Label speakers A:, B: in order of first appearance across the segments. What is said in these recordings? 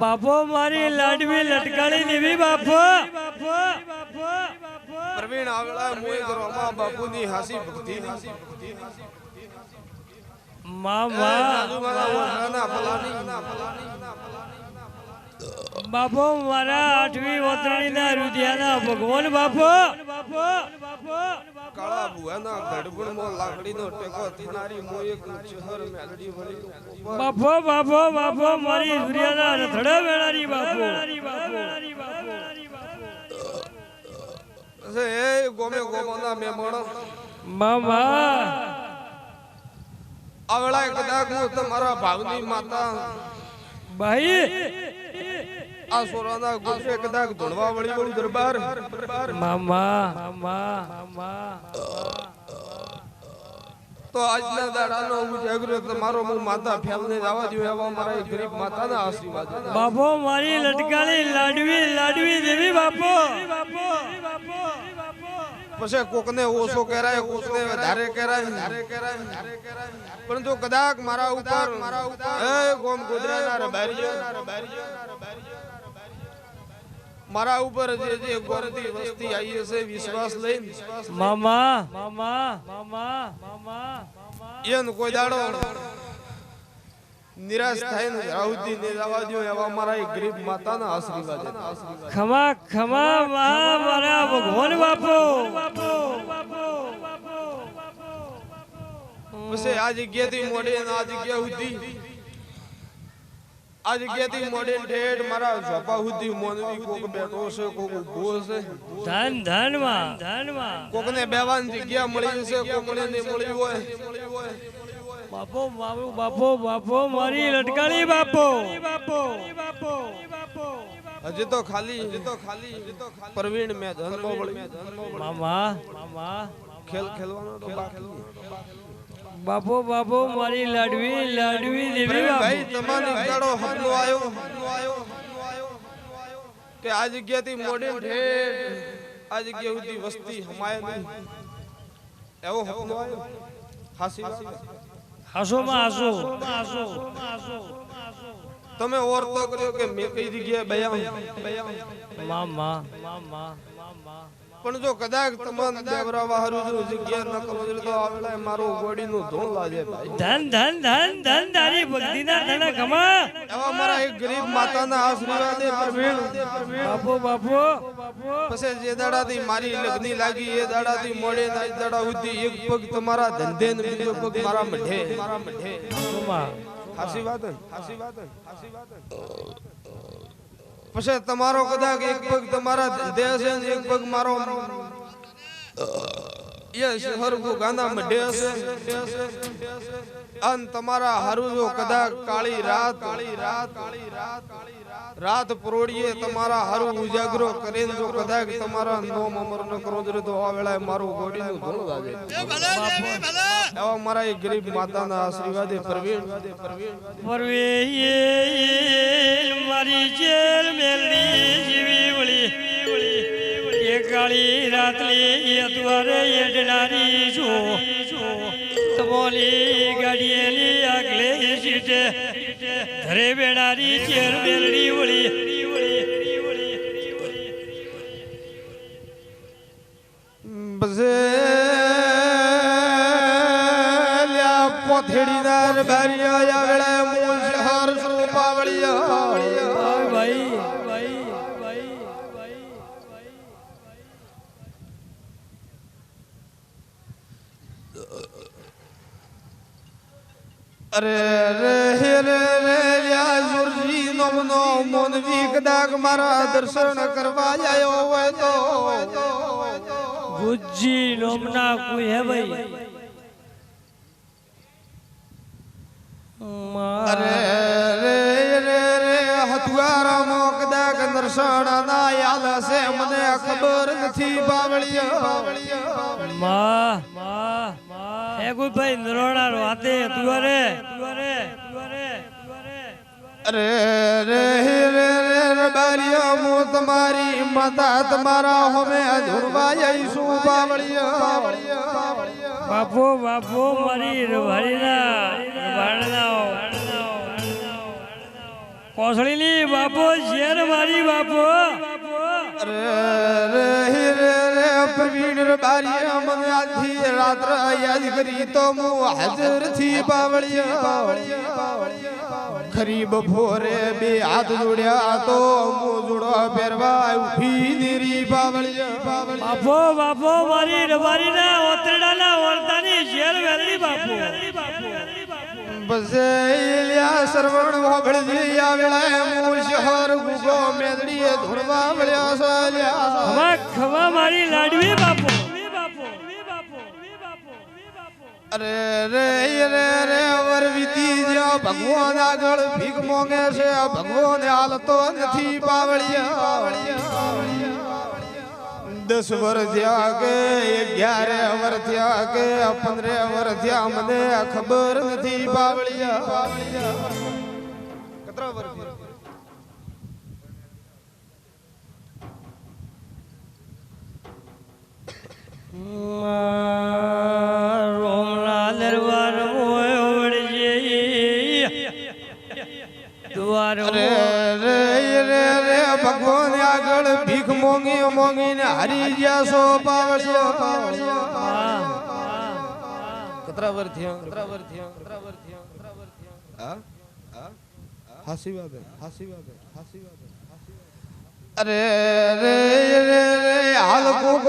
A: બાપો મારી લાડવી લટકાણી દેવી બાપો.
B: પ્રવીણ આવડા મોય કરવામાં બાપુની હાસી ભક્તિ
A: માં માં
B: ના ફલાની
A: બાપો મારા આઠમી ઓતરણીના રુધિયાના ભગવાન બાપો.
B: કાળા ભુવાના લાકડીનો ટેકો થનારી મોય એક ચહર મેલડી ભરી
A: બાપો બાપો બાપો મારી રુધિયાના રથડા વેળારી બાપો.
B: એ ગોમે ગોમાના મેમણ.
A: મામા.
B: આવડા કદાચ હું તમારા ભાવની માતા.
A: ભાઈ
B: આ સોરાના ગોત્રે કદાચ ધણવા વળી વળું દરબાર.
A: મામા મામા મામા
B: તો આજના દાડાનો હું જાગૃત તમારો હું માતા ફેમને જવા દઉં એવા મારા ગરીબ માતાના આશીર્વાદ.
A: બાપો મારી લટકાણી લાડવી લાડવી દેવી બાપો. બાપો
B: પછી કોકને ઓછો કરાય કોકને વધારે કરાય વધારે કરાય પણ જો કદાચ મારા ઉપર મારા ઉપર એ ગોમ ગોદરાના રબારીઓ મારા ઉપર જે જે ગોમતી વસ્તી આવી હશે વિશ્વાસ લઈને.
A: મામા મામા મામા મામા
B: એન કોઈ દાડો નિરાશ થાય ને રાહુજી ને જવા દો એવા મારા એક ગરીબ માતાના આશીર્વાદ.
A: ખમા ખમા મારા ભગવાન બાપો.
B: પછી આ જગ્યાથી મોડે આ જગ્યા સુધી આ જગ્યાથી મોડે ને ઠેઠ મારા ઝોપા સુધી મોનવી કોક બેઠો છે કોક ઊભો છે.
A: ધન ધનમાં ધનમાં
B: કોકને બેવાન જગ્યા મળી છે કોક કોકને ને મળી હોય.
A: બાપો બાપો બાપો બાપો મારી લટકાણી બાપો. બાપો બાપો
B: હજી તો ખાલી હજી તો ખાલી. હજી તો ખાલી પ્રવીણ મેં ધન વળી
A: મામા મામા.
B: ખેલ ખેલવાનો તો બાકી
A: બાપો બાપો મારી લાડવી લાડવી દેવી
B: ભાઈ તમારી દાડો હમલો આવ્યો કે આ જગ્યાથી મોડે ઠેઠ આ જગ્યા સુધી વસ્તી હમાય નહીં. એવો હમલો આવ્યો હાસી
A: હાસો માં હાસો. હાસો
B: તમે ઓરતો કર્યો કે મેં કઈ જગ્યાએ બયા બયા
A: મામા મામા.
B: પણ જો કદાચ તમામ દેવરા હારું જો જગ્યા ન કરો એટલે તો આવડે મારો ગોડીનું ધોણ લાજે ભાઈ
A: ધન ધન ધન ધન તારી ભક્તિના ધન ખમા
B: એવા મારા એક ગરીબ માતાના આશીર્વાદે પ્રવીણ
A: બાપો બાપો
B: પછી જે દાડાથી મારી લગ્ની લાગી એ દાડાથી મોડે ને આજ દાડા સુધી એક પગ તમારા ધંધે ને બીજો પગ મારા મઢે મારા મઢે હાસી વાત હાસી વાત હાસી વાત? પછી તમારો કદાચ એક પગ તમારા દેહ છે એક પગ મારો. એ શહેર ગાના મઢે અન તમારા હારું જો કદાચ કાળી રાત કાળી રાત કાળી રાત રાત પરોડીએ તમારા હારું ઉજાગરો કરીને જો કદાચ તમારા નોમ અમર ન કરો જો તો આ વેળાએ મારું ગોડીનું ધૂળ લાગે એવા મારા એક ગરીબ માતાના આશીર્વાદે પ્રવીણ પ્રવીણ
A: મારી જેલ કાળી રાતલી અતવારે એડનારી જો. તમોલી ગાડીએલી આગલે સીટે. ઘરે બેડારી ચેર બેલડી વળી.
B: બઝેલ્યા અરે રે હે રે રે લ્યા સુરજી મોનવી કદાક મારા દર્શન કરવા આવ્યો હોય તો.
A: ગુજ્જી નોમના કોઈ હે ભાઈ?
B: અરે રે રે રે હથુઆરા મો કદાક દર્શન ના યાદ છે મને ખબર નથી બાવળિયા.
A: માં માં માં એ કોઈ ભાઈ નરોણા રો હાથે તુવારે તુવારે તુવારે
B: અરે રે રે રે રે બારિયા મો તમારી માતા તમારા હોમે અધુરવા જઈશું બાવળિયા
A: બાપો બાપો મારી રવાડીના રવાડનાઓ કોસળીની બાપો શેર મારી બાપો.
C: રે રે રે પ્રવીણ રે બારી મને આથી રાત્ર યાદ કરી તો હું હાજરથી બાવળિયા ખરી બપોરે બે હાથ જોડ્યા તો હું જોડો પહેરવા ઊભી નીરી બાવળિયા
A: બાપો બાપો, મારી રબારી ના ઓતરડાના ઓળતાની શેર વેલી બાપો.
C: બસે લ્યા સરવણ વાબળજી આવેલા હું શહર ગુગો મેદડીએ ધોળવા મળ્યા સાલ્યા
A: હવા ખવા મારી લાડવી બાપો.
C: અરે રે રે રે અવર વીતી જ્યાં ભગવાન આગળ ભીખ મોંગે છે. ભગવાન હાલતો નથી પાવળિયા. દસ વર્ષ થયા કે અગિયાર વર થયા કે પંદરે અમર થયા મને ખબર નથી પાવળિયા કતરા વર થયા?
A: રોમના દરબાર મોય દ્વાર
C: ભગવાન આગળ ભીખ મોંગી મોંગીને હરી ગયા સો હા હા હાસી વાત હાસી વાત હાસી વાત અરે રે રે રે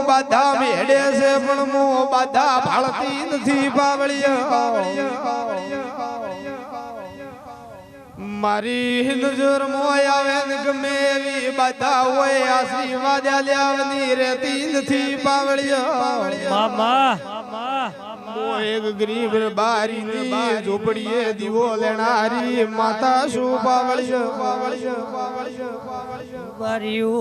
C: બાધા મેડે છે, પણ મો બાધા ભાળતી નથી બાવળિયા મારી નજર મોય આવે ને ગમે એવી બાધા હોય, આશીર્વાદ આલ્યાવની રહેતી નથી પાવળિયો
A: મામા
C: એક ગરીબની દીવો લેનારી માતા શું બાવળિયો? બાવળિયો બાવળિયો બાવળિયો
A: વારીઓ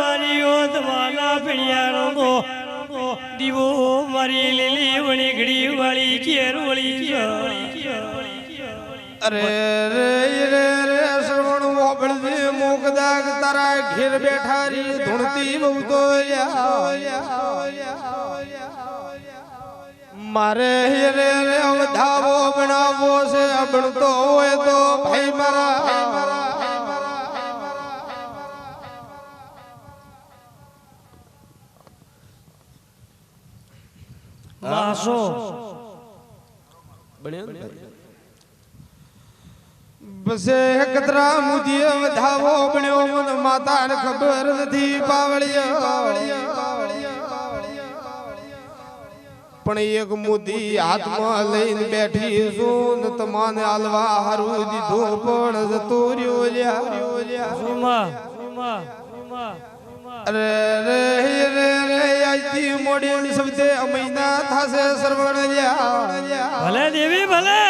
A: વારીઓ તમારા પીણિયાનો દીવો મારી લીલી વળી ઘડી વળી ચેર વળી
C: અરે રે રે રે શ્રવણ મોકળજે મોકદાગ તારા ઘેર બેઠા રી ધૂણતી બહુ તો મારે રે રે ધાવો બનાવો છે અબણતો હોય તો ભાઈ મારા.
A: માસો
C: બસે કતરા મુદીએ વધાવો બણ્યો મન માતાને ખબર નથી પાવળિયા. પણ એક મુદી હાથમાં લઈને બેઠી છું ને તમાને હાલવા હારું દીધો પણ જતો રહ્યો લ્યા.
A: સુમા સુમા સુમા
C: અરે રે રે રે આજથી મોડી શબ્દે મહિના થાશે શ્રવણ લ્યા.
A: ભલે દેવી ભલે.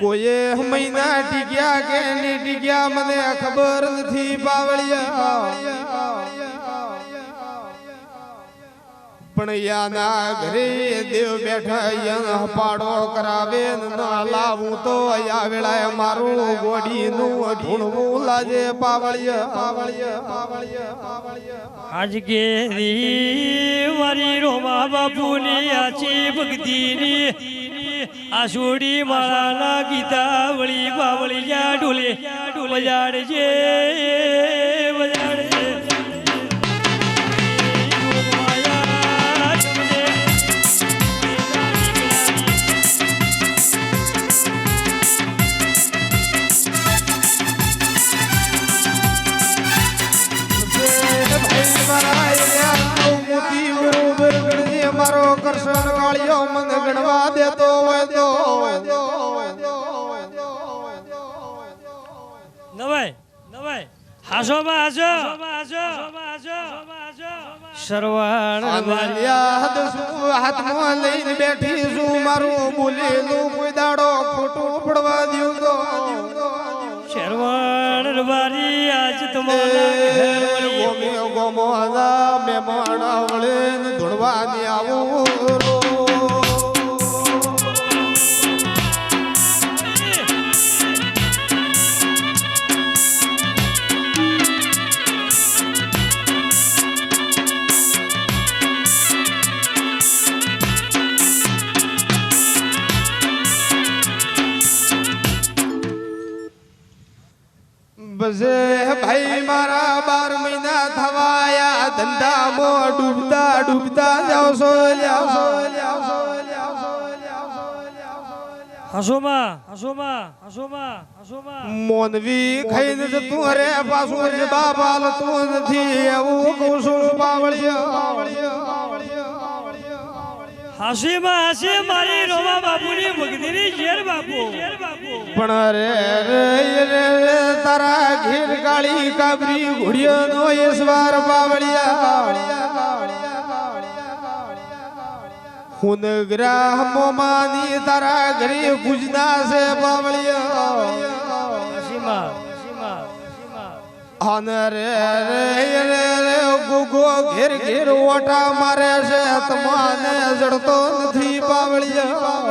C: કોઈએ મહિના ટીક્યા કે નહીં ટીક્યા મને ખબર નથી બાવળિયા. પણ યાના ઘરે દેવ બેઠા યન પાડો કરાવે ના લાવું તો આ વેળાએ મારું ગોડીનું ઢૂંઢવું લાજે પાવળિયા પાવળિયા પાવળિયા પાવળિયા
A: આજ કેરી મારી રોમા બાપુની આચી ભક્તિની આસુડી માળાના ગીતા વળી બાવળી જા બજાડજે. હાસો હાસો સરવાણ
C: આલિયા હદ શું? હાથમાં લઈને બેઠી છું. મારું બોલેલું કોઈ દાડો ખોટું પડવા દ્યું તો.
A: શરવાણ રબારી આજ તમારા વળી
C: ગોમે ગોમો મહેમાન આવળે ધોળવાની આવું રો. ભાઈ મારા બાર મહિના થવાયા ધંધામાં ડૂબતા ડૂબતા જાવ છો લ્યાવ છો લ્યાવ છો લ્યાવ છો લ્યાવ છો લ્યાવ છો
A: હસોમાં હસોમાં હસોમાં હસોમાં
C: મોનવી ખાઈને જતું અરે પાછું તું નથી એવું કહું છું બાવળિયા
A: હાસીમાં હાસી મારી રોમા બાપુની મગદીની શેર બાપુ.
C: પણ રે રે તારા ઘેર કાળી કાબરી ઘોડિયો નો ઈશ્વર માની તારા ઘરે પૂજના છે બાવળિયા. અને રે રે રે રે ગુગો ઘેર ઘેર ઓટા મારે છે તમાને જડતો નથી બાવળિયા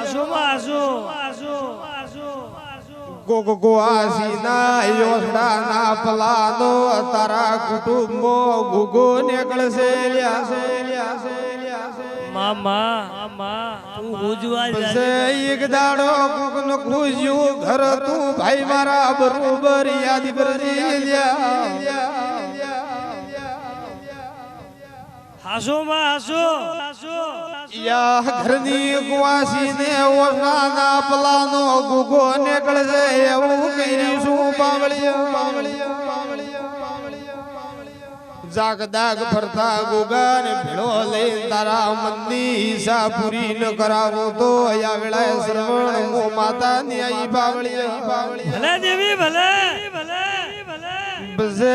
A: હસોમાં હસો હસો હસો હસો
C: ગોગ ગોવાસી ના યોસડા ના પલાનો તારા કુટુંબો ગુગો નીકળશે લ્યા છે એક દાડો કોક ન ખુશ્યું ઘર તું ભાઈ મારા બરોબર યાદ
A: હાસો
C: યા ઘરની કુવાસી ને ઓસાના પલાનો ગુગો નીકળશે એવું કરીશું પાવળિયા જાગ દાગ ફરતા ગોગા ને ભેળો લઈ તારા મંદી ઈસા પૂરી ન કરાવો તો અયા વેળાએ શ્રવણ મો માતા ની આઈ બાવળી.
A: ભલે દેવી ભલે. ભલે
C: બસે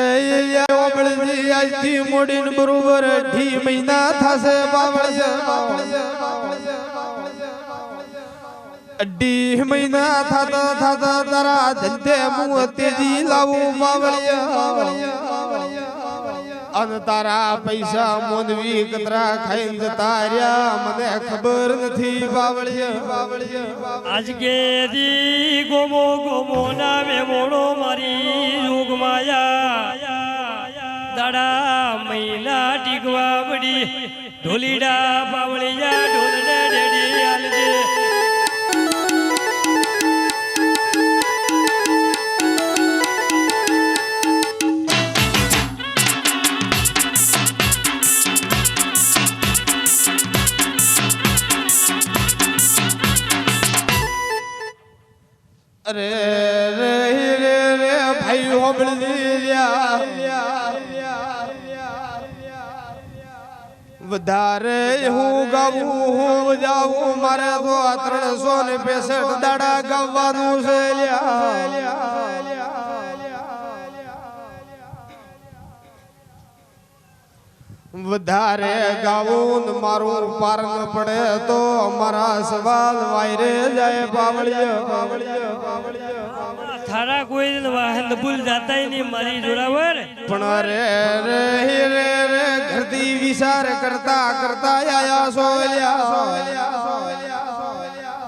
C: ઓબળજી આજથી મોડીન બરોબર અઢી મહિના થશે બાવળી અઢી મહિના થાતા થાતા તારા ધંધે મુ તેજી લાવું બાવળિયા અને તારા પૈસા મોનવી કતરા ખાઈને જતા રહ્યા. મને ખબર નથી બાવળિયા. બાવળિયા
A: આજ કે દી ગોમો ગોમો નામે મોડો મારી યુગ માયા. દાડા મહિના ટીકવા પડી. ઢોલીડા પાવળિયા ઢોલને
C: અરે રે રે રે ભાઈ હોબળી વધારે હું ગાવું, હું જાવું મારે તો ત્રણસો ને પેસઠ દાડા ગાવાનું છે લ્યા. વધારે ગાવું મારું પાર ન પડે તો અમારા સવાલ વાયરે જાય બાવળિયો
A: થારા કોઈ વાહન ભૂલ જાતા નહીં મારી જોડાવર.
C: પણ રે રે રે રે ઘરથી વિચાર કરતા કરતા આયા સોલ્યા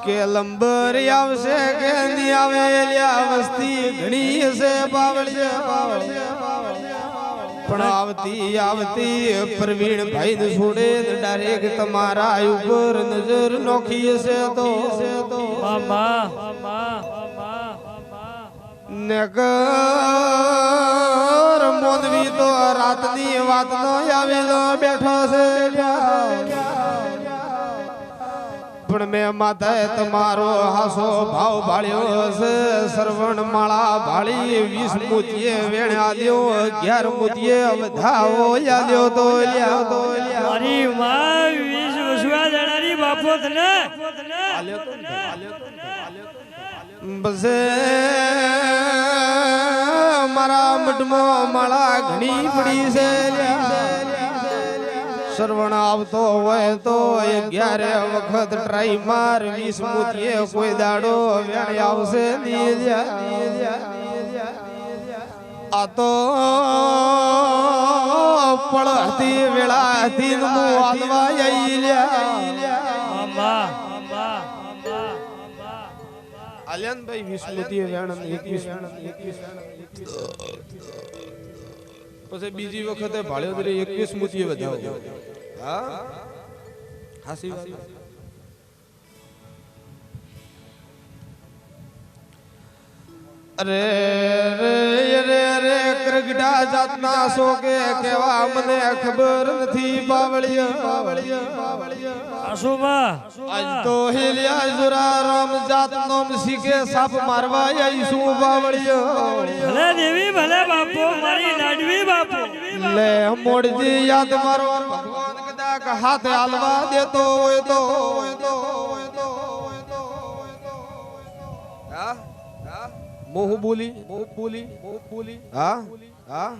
C: કે લંબર આવશે કે નહીં આવે વસ્તી ઘણી હશે બાવળિયા. પણ આવતી આવતી, પ્રવીણ ભાઈ ને છોડે ડાયરેક્ટ તમારા ઉપર નજર નોખી હશે તો. નગર મોનવી તો રાતની વાત નો આવેલો બેઠો છે. પણ મેં માતા તમારો હાસો ભાવ ભાળ્યો છે. શ્રવણ માળા ભાળી વીસ મુતીએ વેણ્યા દો અગિયાર મોતીએ વધાવો યાદ્યો તો લ્યા તો લ્યા.
A: મારી માં વીસ વસવા જણાની બાપો તને
C: બસે મારા મઢમાં માળા ઘણી પડી છે શ્રવણ આવતો હોય તો અગિયારે વખત ટ્રાય માર વીસ મોતીએ કોઈ દાડો વેણ આવશે આ તો પડતી હતી વેળા હતી ને હું આલવા આલ્યાનભાઈ વિસ્મૃતિ વેણ એકવીસ એકવીસ પછી બીજી વખતે ભાળ્યો એકવીસ મોતીએ વધાવો. હા? હાસી અરે રે ગઢડા જાતના છો કે કેવા મને ખબર નથી બાવળિયા બાવળિયા બાવળિયા
A: આસુબા
C: આજ તો હેલિયા જુરા રામ જાત નોમ શીખે સાપ મારવા આઈશું બાવળિયા
A: ભલે દેવી ભલે બાપુ મારી લાડવી બાપુ.
C: લે મોડજી યાદ મારો. ભગવાન કદાચ હાથ હાલવા દેતો હોય તો. હોય તો હોય તો હોય તો હોય તો હા? હા મોહ બોલી. મોહ બોલી. મોહ બોલી હા? હા?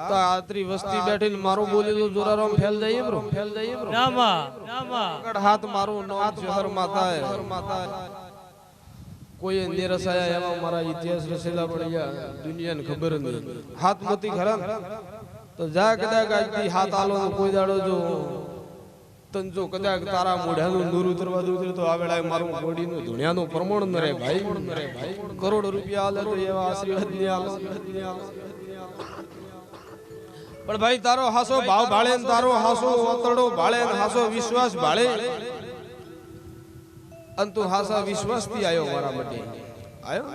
C: તો આતરી વસ્તી બેઠીને મારું બોલી જોરારામ ફેલ જાય બ્રો ફેલ જાય બ્રો
A: નામા નામા
C: હાથ મારું નો શહર માતા હે માતા કોઈ નિરસાયા એવા મારા ઇતિહાસ રચેલા પડ્યા, દુનિયાને ખબર નહીં. હાથ મોતી ખરા તો જા કદાચ આજથી હાથ આલો કોઈ દાડો જો, તન જો કદાચ તારા મોઢાનું નૂર ઉતરવા દઉં તો આવેલા મારું બોડીનું ધુણિયાનું પ્રમાણ ન રહે ભાઈ. કરોડ રૂપિયા આલે તો એવા આશીર્વાદની આલો. પણ ભાઈ તારો હાસો ભાવ ભાળે તારો હાસો ઓતરડો ભાળે હાસો વિશ્વાસ ભાળે. અને તું હાસા વિશ્વાસથી આવ્યો મારા માટે આવ્યો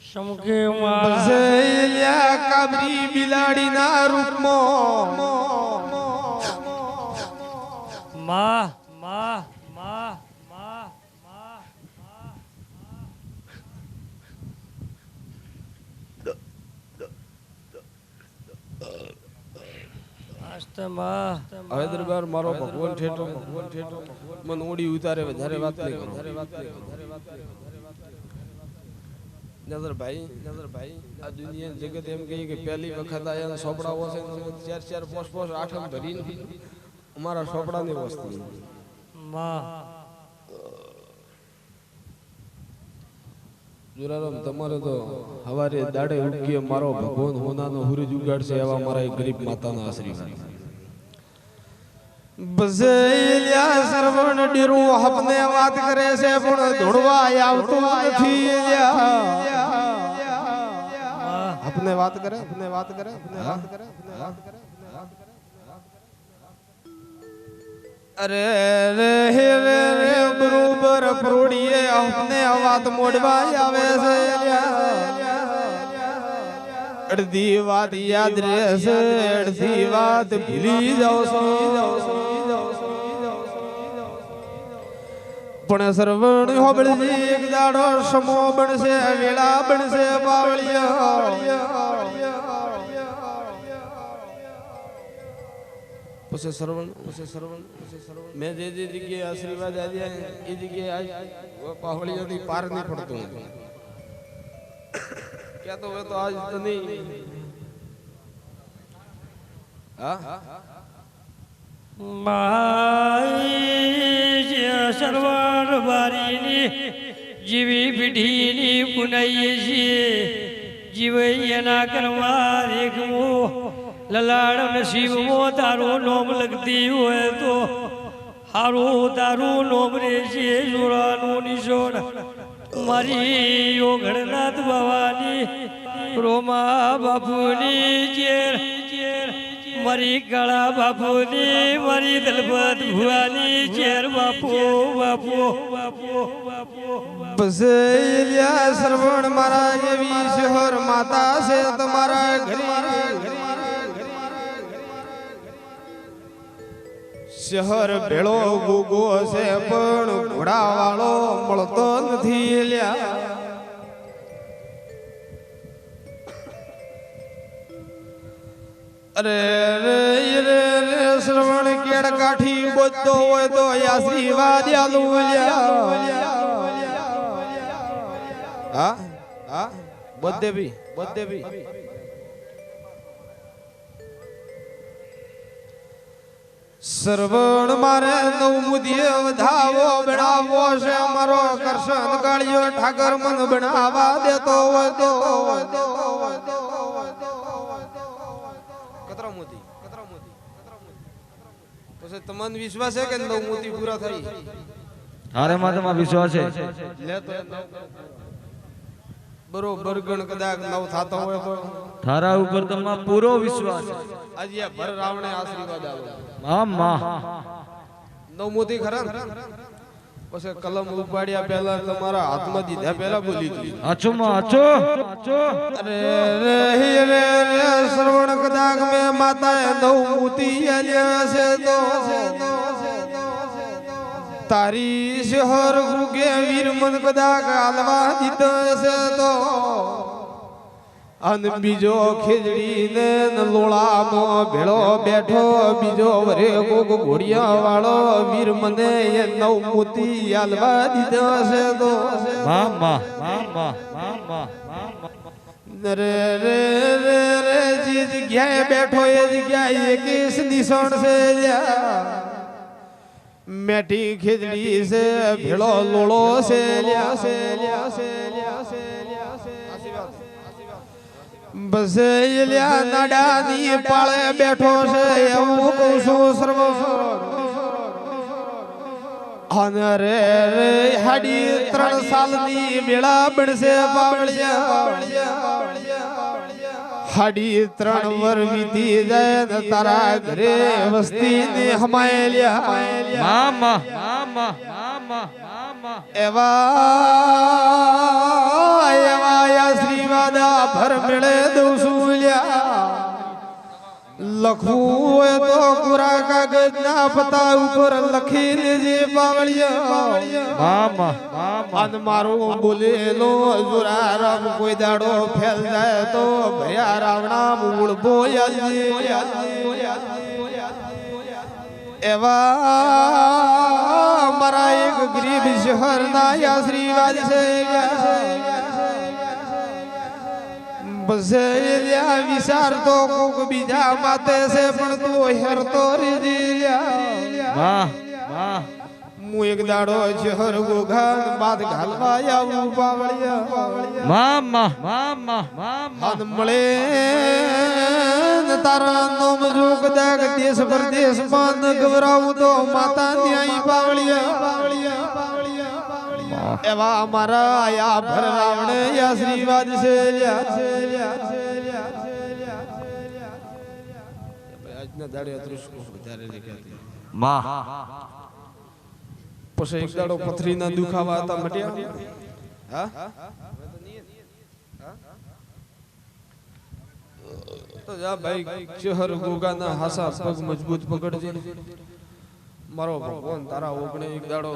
A: શમકે
C: માઝેલ્યા કાબરી બિલાડીના રૂપમાં.
A: માં માં માં માં આસ્તે માં
C: હવે દરબાર, મારો ભગવાન ઠેઠો ભગવાન ઠેઠો. મન ઓડી ઉતારે, વધારે વાત નહીં કરો. નજર ભાઈ નજર ભાઈ, આ દુનિયા જગત એમ કહે કે પહેલી વખત આયા સોપડાઓ છે ચાર ચાર, પોસ પોસ આઠમ ભરીને અમારા સોપડાની વસ્તી. જોરારામ, તમારે તો હવારે દાડે ઉગીએ મારો ભગવાન હોનાનો હુરજ ઉગાડશે એવા મારા ગરીબ માતાના આશીર્વાદ. બસેલિયા સરવણ ડીરું હપને વાત કરે છે પણ ધોડવા આવતું નથી હપને વાત કરે હપને વાત કરે હપને વાત કરે હપને વાત કરે હપને વાત કરે. અરે રે હે રે રે બરોબર પ્રોડીએ હપને વાત મોડવા આવે છે અડધી વાત યાદ રહેશે અડધી વાત ભૂલી જાવ છો પણ શ્રવણ હોબળજી એક દાડો સમો બનશે વેળા બનશે બાવળિયા પછી સરવણ પછી સરવણ મેં જે જે જગ્યાએ આશીર્વાદ આપ્યા એ જગ્યાએ આજ પાર નહીં પડતું ક્યાં તો હવે તો આજ તો નહીં. હા?
A: માઈ જે સરવાર બારીની જીવી પીઢીની પુનઈ છીએ. જીવૈયાના કરવા રેખમો લલાડ નસીબમો તારું નોમ લગતી હોય તો હારું તારું નોમ રે છે જોડાનું નિશોડ મારી ઓઘડનાથ ભવાની રોમા બાપુની ચેર મારી ગળા બાપુની, મરી દલપત ભુવાની ચેર બાપુ બાપુ બાપુ બાપુ
C: શ્રવણ મારા એવી શહર માતા છે તમારા શહર ભેળો ગુગો છે પણ ઘોડા વાળો મળતો નથી લ્યા અરે રે રે રે, શ્રવણ કેડ કાઠી બોલતો હોય તો આશીર્વાદ આલુ લ્યા. હા? હા? બધે ભી બધે ભી શ્રવણ મારે નવ ધાવો બનાવો છે, મારો કરશન કાળિયો ઠાકર મન બનાવા દેતો હોય તો. પછી તમને વિશ્વાસ છે કે નવ મોતી પૂરા થઈ.
D: હારે માતામાં વિશ્વાસ છે.
C: લે તો. બરોબર ગણ કદાચ નવ થાતો હોય તો.
D: થારા ઉપર તમારો પૂરો વિશ્વાસ છે.
C: આજે ભર રાવણે આશીર્વાદ આલો
D: હા માં.
C: નવ મોતી ખરા? પછી કલમ ઉપાડ્યા પહેલા તમારા હાથમાં દીધા પહેલા બોલી હતી
D: આછો માં આછો આછો
C: અરે રે હે રે રે શ્રવણ કદાક મે માતાએ નવ મોતી આલ્યા છે તો. તારી શહર ગુગે વીર મન કદાક આલવા દીધો છે તો. અન બીજો ખીજડી ને લોળાનો ભેળો બેઠો બીજો વરે કોક ઘોડિયા વાળો વીર મને એ નવ મોતી આલવા દીધો છે તો. રે રે રે રે જે જગ્યાએ બેઠો એ જગ્યાએ એકીસ નિશાણ છે મેઠી ખીજડી છે ભેળો લોળો છે લ્યા. છે લ્યા છે બસ ઇલ્યા નડાની પાળે બેઠો છે એવું કહું છું. સર્વ અને રે રે હાડી ત્રણ સાલની મેળા બનશે હાડી ત્રણ વર વીતી જાય ને તારા ઘરે વસ્તી ને હમાયેલ્યા.
D: મામા મામા મામા.
C: એવા એવા આશીર્વાદા ભર મેળે દઉં છું લખવું હોય તો કોરા ના પતા ઉપર લખી લેજે અન મારું બોલેલો જુરા રામ કોઈ દાડો ફેલ જાય તો ભયા રાવણા મૂળ બોયાલજી એવા મારા એક ગરીબ શહર ના આશીર્વાદ છે, બસે વિચાર તો કોક બીજા માતે છે, પણ તું હેરતો રીજી
D: વાહમાં
C: હું એક દાડો શહેર ગોઘાન બાદ ઘાલવા આવું પાવળિયા
D: મામા મામા
C: મામા મળે તારા નોમ જોગ દાગ દેશ પરદેશમાં ગવરાવું તો માતા ની આઈ પાવળિયા પાવળિયા એવા અમારા આયા ભરાવણે શ્રીવાદ છે. આજના દાડે તૃષ્ણો વધારે નીકળતી
D: મા.
C: પછી એક દાડો પથરીના દુખાવા હતા મટ્યા હા તો જા ભાઈ ચહર ગોગાના હાસા પગ મજબૂત પકડજે મારો ભગવાન તારા ઓગણે એક દાડો